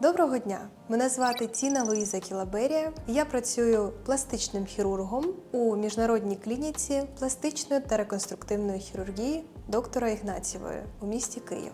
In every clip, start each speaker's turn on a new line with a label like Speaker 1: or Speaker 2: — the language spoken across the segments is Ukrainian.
Speaker 1: Доброго дня! Мене звати Тіна Луїза Кілаберія. Я працюю пластичним хірургом у міжнародній клініці пластичної та реконструктивної хірургії доктора Ігнатєвої у місті Київ.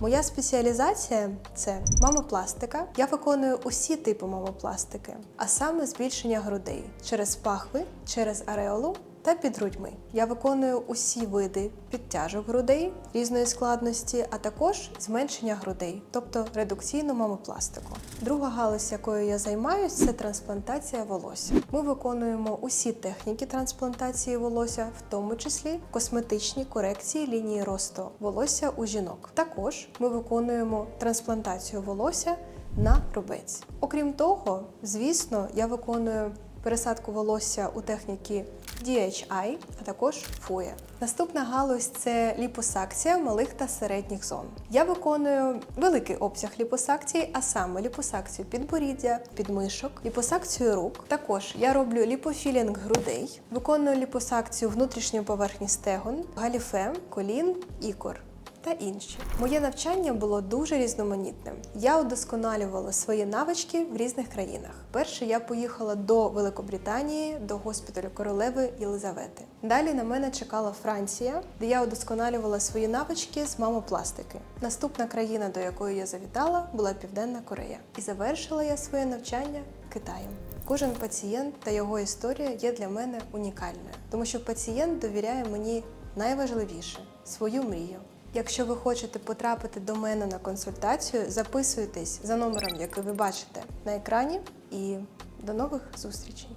Speaker 1: Моя спеціалізація це мамопластика. Я виконую усі типи мамопластики, а саме збільшення грудей через пахви, через ареолу та під грудьми. Я виконую усі види підтяжок грудей різної складності, а також зменшення грудей, тобто редукційну мамопластику. Друга галузь, якою я займаюся, це трансплантація волосся. Ми виконуємо усі техніки трансплантації волосся, в тому числі косметичні корекції лінії росту волосся у жінок. Також ми виконуємо трансплантацію волосся на рубець. Окрім того, звісно, я виконую пересадку волосся у техніки DHI, а також FUE. Наступна галузь це ліпосакція малих та середніх зон. Я виконую великий обсяг ліпосакцій, а саме ліпосакцію підборіддя, підмишок, ліпосакцію рук. Також я роблю ліпофілінг грудей, виконую ліпосакцію внутрішньої поверхні стегон, галіфе, колін, ікор та інші. Моє навчання було дуже різноманітним. Я удосконалювала свої навички в різних країнах. Перше я поїхала до Великобританії, до госпіталю королеви Єлизавети. Далі на мене чекала Франція, де я удосконалювала свої навички з мамопластики. Наступна країна, до якої я завітала, була Південна Корея. І завершила я своє навчання Китаєм. Кожен пацієнт та його історія є для мене унікальною, тому що пацієнт довіряє мені найважливіше свою мрію. Якщо ви хочете потрапити до мене на консультацію, записуйтесь за номером, який ви бачите на екрані, і до нових зустрічей.